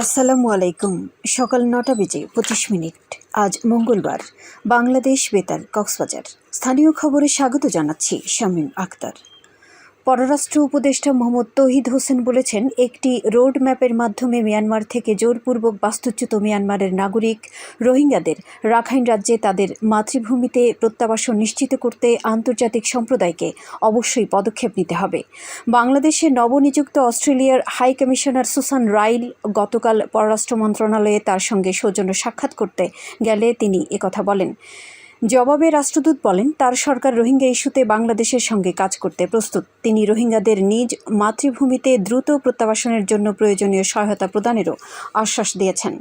আসসালামু আলাইকুম। সকাল নটা বেজে পঁচিশ মিনিট। আজ মঙ্গলবার। বাংলাদেশ বেতার, কক্সবাজার। স্থানীয় খবরে স্বাগত জানাচ্ছি শামীম আক্তার পররাষ্ট্র উপদেষ্টা মোহাম্মদ তহিদ হোসেন বলেছেন, একটি রোড ম্যাপের মাধ্যমে মিয়ানমার থেকে জোরপূর্বক বাস্তুচ্যুত মিয়ানমারের নাগরিক রোহিঙ্গাদের রাখাইন রাজ্যে তাদের মাতৃভূমিতে প্রত্যাবাসন নিশ্চিত করতে আন্তর্জাতিক সম্প্রদায়কে অবশ্যই পদক্ষেপ নিতে হবে। বাংলাদেশে নবনিযুক্ত অস্ট্রেলিয়ার হাই কমিশনার সুসান রাইল গতকাল পররাষ্ট্র মন্ত্রণালয়ে তার সঙ্গে সৌজন্য সাক্ষাৎ করতে গেলে তিনি একথা বলেন। জবাবে রাষ্ট্রদূত বলেন, তার সরকার রোহিঙ্গা ইস্যুতে বাংলাদেশের সঙ্গে কাজ করতে প্রস্তুত। তিনি রোহিঙ্গাদের নিজ মাতৃভূমিতে দ্রুত প্রত্যাবাসনের জন্য প্রয়োজনীয় সহায়তা প্রদানেরও আশ্বাস দিয়েছেন।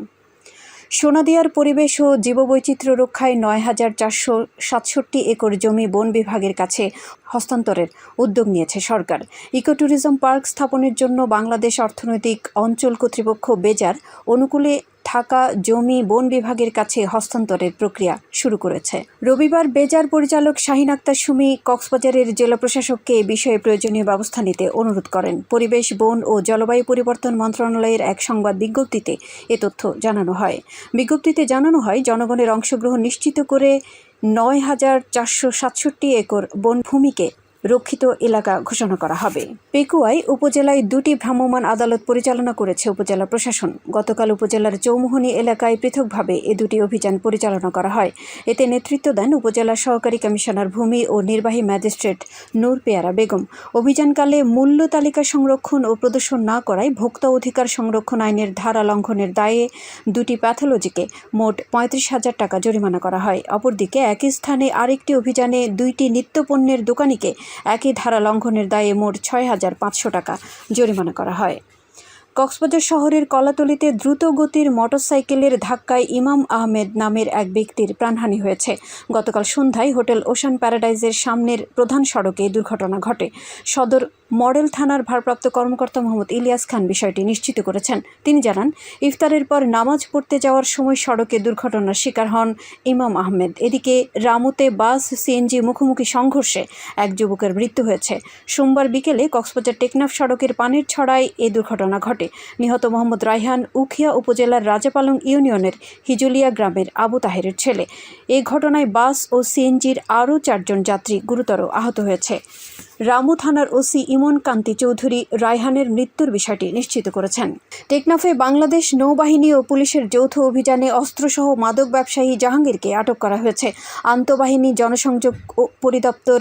সোনাদিয়ার পরিবেশ ও জীববৈচিত্র্য রক্ষায় নয় হাজার চারশো সাতষট্টি একর জমি বন বিভাগের কাছে হস্তান্তরের উদ্যোগ নিয়েছে সরকার। ইকোট্যুরিজম পার্ক স্থাপনের জন্য বাংলাদেশ অর্থনৈতিক অঞ্চল কর্তৃপক্ষ বেজার, অনুকূলে থাকা জমি বন বিভাগের কাছে হস্তান্তরের প্রক্রিয়া শুরু করেছে। রবিবার বেজার পরিচালক শাহিন আক্তার সুমি কক্সবাজারের জেলা প্রশাসককে এ বিষয়ে প্রয়োজনীয় ব্যবস্থা নিতে অনুরোধ করেন। পরিবেশ, বন ও জলবায়ু পরিবর্তন মন্ত্রণালয়ের এক সংবাদ বিজ্ঞপ্তিতে এ তথ্য জানানো হয়। বিজ্ঞপ্তিতে জানানো হয়, জনগণের অংশগ্রহণ নিশ্চিত করে নয় হাজার চারশো সাতষট্টি একর বনভূমিকে রক্ষিত এলাকা ঘোষণা করা হবে। পেকুয়ায় উপজেলায় দুটি ভ্রাম্যমাণ আদালত পরিচালনা করেছে উপজেলা প্রশাসন। গতকাল উপজেলার চৌমুহনী এলাকায় পৃথকভাবে এ দুটি অভিযান পরিচালনা করা হয়। এতে নেতৃত্ব দেন উপজেলা সহকারী কমিশনার ভূমি ও নির্বাহী ম্যাজিস্ট্রেট নূর পেয়ারা বেগম। অভিযানকালে মূল্য তালিকা সংরক্ষণ ও প্রদর্শন না করায় ভোক্তা অধিকার সংরক্ষণ আইনের ধারা লঙ্ঘনের দায়ে দুটি প্যাথোলজিকে মোট পঁয়ত্রিশ হাজার টাকা জরিমানা করা হয়। অপরদিকে একই স্থানে আরেকটি অভিযানে দুইটি নিত্যপণ্যের দোকানিকে একই ধারা লঙ্ঘনের দায়ে মোট ছয় হাজার পাঁচশো টাকা জরিমানা করা হয়। কক্সবাজার শহরের কলাতলিতে দ্রুত গতির মোটরসাইকেলের ধাক্কায় ইমাম আহমেদ নামের এক ব্যক্তির প্রাণহানি হয়েছে। গতকাল সন্ধ্যায় হোটেল ওশান প্যারাডাইজের সামনের প্রধান সড়কে দুর্ঘটনা ঘটে। সদর মডেল থানার ভারপ্রাপ্ত কর্মকর্তা মোহাম্মদ ইলিয়াস খান বিষয়টি নিশ্চিত করেছেন। তিনি জানান, ইফতারের পর নামাজ পড়তে যাওয়ার সময় সড়কে দুর্ঘটনার শিকার হন ইমাম আহমেদ। এদিকে রামুতে বাস, সিএনজি মুখোমুখি সংঘর্ষে এক যুবকের মৃত্যু হয়েছে। সোমবার বিকেলে কক্সবাজার টেকনাফ সড়কের পানির ছড়ায় এ দুর্ঘটনা ঘটে। নিহত মোহাম্মদ রায়হান উখিয়া উপজেলার রাজাপালং ইউনিয়নের হিজুলিয়া গ্রামের আবু তাহেরের ছেলে। এ ঘটনায় বাস ও সিএনজির আরও চারজন যাত্রী গুরুতর আহত হয়েছে। রামু থানার ওসি ইমন কান্তি চৌধুরী রায়হানের মৃত্যুর বিষয়টি নিশ্চিত করেছেন। টেকনাফে বাংলাদেশ নৌবাহিনী ও পুলিশের যৌথ অভিযানে অস্ত্রসহ মাদক ব্যবসায়ী জাহাঙ্গীরকে আটক করা হয়েছে। আন্তঃবাহিনী, জনসংযোগ পরিদপ্তর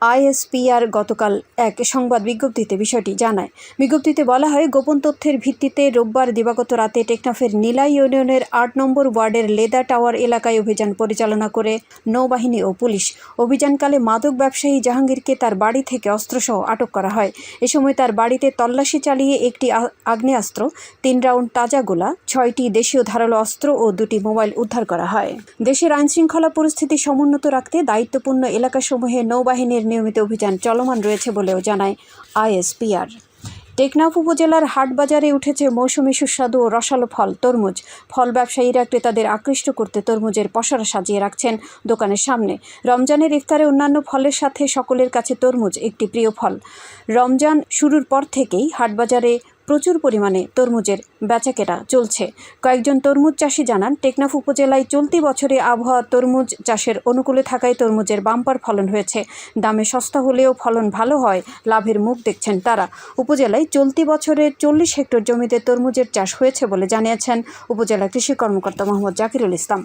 আইএসপিআর গতকাল এক সংবাদ বিজ্ঞপ্তিতে বিষয়টি জানায়। বিজ্ঞপ্তিতে বলা হয়, গোপন তথ্যের ভিত্তিতে রোববার দিবাগত রাতে টেকনাফের নীলা ইউনিয়নের আট নম্বর ওয়ার্ডের লেদা টাওয়ার এলাকায় অভিযান পরিচালনা করে নৌবাহিনী ও পুলিশ। অভিযানকালে মাদক ব্যবসায়ী জাহাঙ্গীরকে তার বাড়ি থেকে অস্ত্রসহ আটক করা হয়। এ সময় তার বাড়িতে তল্লাশি চালিয়ে একটি আগ্নেয়াস্ত্র, তিন রাউন্ড তাজা গোলা, ছয়টি দেশীয় ধারালো অস্ত্র ও দুটি মোবাইল উদ্ধার করা হয়। দেশের আইনশৃঙ্খলা পরিস্থিতি সমুন্নত রাখতে দায়িত্বপূর্ণ এলাকাসমূহে নৌবাহিনীর নিয়মিত অভিযান চলমান রয়েছে বলেও জানায় আইএসপিআর। টেকনাফ উপজেলার হাটবাজারে উঠেছে মৌসুমি সুস্বাদু ও রসালো ফল, তরমুজ। ফল ব্যবসায়ীরা ক্রেতাদের আকৃষ্ট করতে তরমুজের পসরা সাজিয়ে রাখছেন দোকানের সামনে। রমজানের ইফতারে অন্যান্য ফলের সাথে সকলের কাছে তরমুজ একটি প্রিয় ফল। রমজান শুরুর পর থেকেই হাটবাজারে প্রচুর পরিমাণে তরমুজের বেচাকেনা চলছে। কয়েকজন তরমুজ চাষি জানান, টেকনাফ উপজেলায় চলতি বছরে আবহাওয়া তরমুজ চাষের অনুকূলে থাকায় তরমুজের বাম্পার ফলন হয়েছে। দামে সস্তা হলেও ফলন ভালো হয়, লাভের মুখ দেখছেন তারা। উপজেলায় চলতি বছরে চল্লিশ হেক্টর জমিতে তরমুজের চাষ হয়েছে বলে জানিয়েছেন উপজেলা কৃষি কর্মকর্তা মোহাম্মদ জাকিরুল ইসলাম।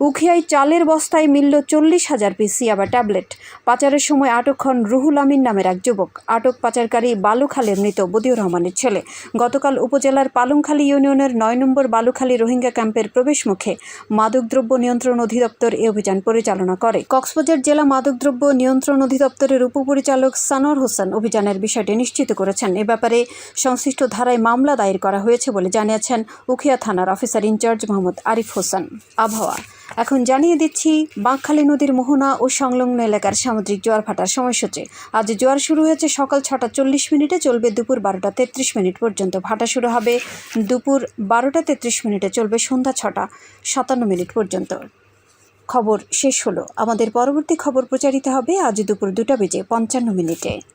উখিয়ায় চালের বস্তায় মিলল চল্লিশ হাজার পিস ইয়াবা ট্যাবলেট। পাচারের সময় আটক হন রুহুল আমিন নামের এক যুবক। আটক পাচারকারী বালুখালের মৃত বদিউর রহমানের ছেলে। গতকাল উপজেলার পালংখালী ইউনিয়নের নয় নম্বর বালুখালী রোহিঙ্গা ক্যাম্পের প্রবেশমুখে মাদকদ্রব্য নিয়ন্ত্রণ অধিদপ্তর এ অভিযান পরিচালনা করে। কক্সবাজার জেলা মাদকদ্রব্য নিয়ন্ত্রণ অধিদপ্তরের উপপরিচালক সানোয়ার হোসেন অভিযানের বিষয়টি নিশ্চিত করেছেন। এ ব্যাপারে সংশ্লিষ্ট ধারায় মামলা দায়ের করা হয়েছে বলে জানিয়েছেন উখিয়া থানার অফিসার ইনচার্জ মোহাম্মদ আরিফ হোসেন। আবহাওয়া এখন জানিয়ে দিচ্ছি, বাঁকখালী নদীর মোহনা ও সংলগ্ন এলাকার সামুদ্রিক জোয়ার ভাটার সময়সূচি। আজ জোয়ার শুরু হয়েছে সকাল ছটা চল্লিশ মিনিটে, চলবে দুপুর বারোটা তেত্রিশ মিনিট পর্যন্ত। ভাটা শুরু হবে দুপুর বারোটা তেত্রিশ মিনিটে, চলবে সন্ধ্যা ছটা সাতান্ন মিনিট পর্যন্ত। খবর শেষ হলো। আমাদের পরবর্তী খবর প্রচারিত হবে আজ দুপুর দুটা বেজে পঞ্চান্ন মিনিটে।